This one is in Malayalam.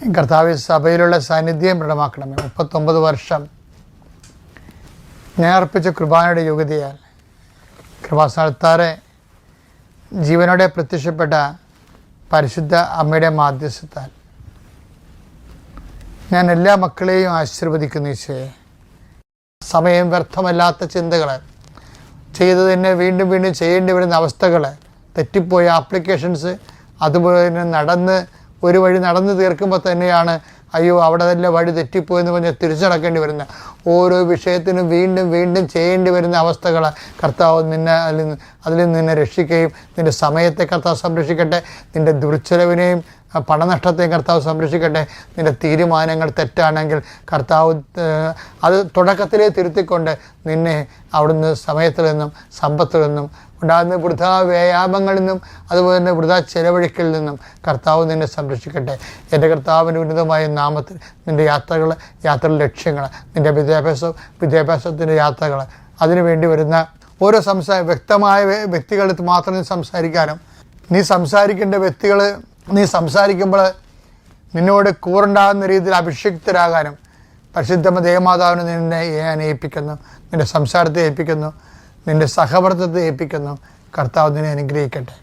കർത്താവ് സഭയിലുള്ള സാന്നിധ്യം ദൃഢമാക്കണമേ. മുപ്പത്തൊമ്പത് വർഷം ഞാൻ അർപ്പിച്ച കൃപാനയുടെ യോഗ്യതയാൽ കൃപാസ്ഥാനത്താറെ ജീവനോടെ പ്രത്യക്ഷപ്പെട്ട പരിശുദ്ധ അമ്മയുടെ മാധ്യസ്ഥത്താൽ ഞാൻ എല്ലാ മക്കളെയും ആശീർവദിക്കുന്നു ഈശോയെ. സമയം വ്യർത്ഥമല്ലാത്ത ചിന്തകൾ ചെയ്തത് തന്നെ വീണ്ടും വീണ്ടും ചെയ്യേണ്ടി വരുന്ന അവസ്ഥകൾ തെറ്റിപ്പോയ ആപ്ലിക്കേഷൻസ് അതുപോലെ തന്നെ നടന്ന് ഒരു വഴി നടന്നു തീർക്കുമ്പോൾ തന്നെയാണ് അയ്യോ അവിടെ തന്നെ വഴി തെറ്റിപ്പോയെന്ന് പറഞ്ഞ് തിരിച്ചടക്കേണ്ടി വരുന്ന ഓരോ വിഷയത്തിനും വീണ്ടും വീണ്ടും ചെയ്യേണ്ടി വരുന്ന അവസ്ഥകൾ കർത്താവ് നിന്നെ അതിൽ അതിൽ നിന്നെ രക്ഷിക്കുകയും നിന്റെ സമയത്തെ കർത്താവ് സംരക്ഷിക്കട്ടെ നിന്റെ ദുർച്ചെലവിനെയും ആ പണനഷ്ടത്തെയും കർത്താവ് സംരക്ഷിക്കട്ടെ. നിന്റെ തീരുമാനങ്ങൾ തെറ്റാണെങ്കിൽ കർത്താവ് അത് തുടക്കത്തിലേ തിരുത്തിക്കൊണ്ട് നിന്നെ അവിടുന്ന് സമയത്തിൽ നിന്നും സമ്പത്തിൽ നിന്നും ഉണ്ടാകുന്ന വൃഥാ വ്യായാമങ്ങളിൽ നിന്നും അതുപോലെ തന്നെ വൃഥാ ചെലവഴിക്കിൽ നിന്നും കർത്താവ് നിന്നെ സംരക്ഷിക്കട്ടെ. എന്റെ കർത്താവിന്റെ ഉന്നതമായ നാമത്തിൽ നിന്റെ യാത്രകൾ യാത്രയുടെ ലക്ഷ്യങ്ങൾ നിന്റെ വിദ്യാഭ്യാസം വിദ്യാഭ്യാസത്തിന്റെ യാത്രകൾ അതിനുവേണ്ടി വരുന്ന ഓരോ സംസാ വ്യക്തമായ വ്യക്തികളെടുത്ത് മാത്രം നീ സംസാരിക്കാനും നീ സംസാരിക്കേണ്ട വ്യക്തികൾ നീ സംസാരിക്കുമ്പോൾ നിന്നോട് കൂറുണ്ടാകുന്ന രീതിയിൽ അഭിഷിക്തരാകാനും പരിശുദ്ധമ ദേവമാതാവിനെ നിന്നെ ഞാൻ ഏൽപ്പിക്കുന്നു. നിന്റെ സംസാരത്തെ ഏൽപ്പിക്കുന്നു. നിന്റെ സഹവർത്തത്തെ ഏൽപ്പിക്കുന്നു. കർത്താവ് നിന്നെ അനുഗ്രഹിക്കട്ടെ.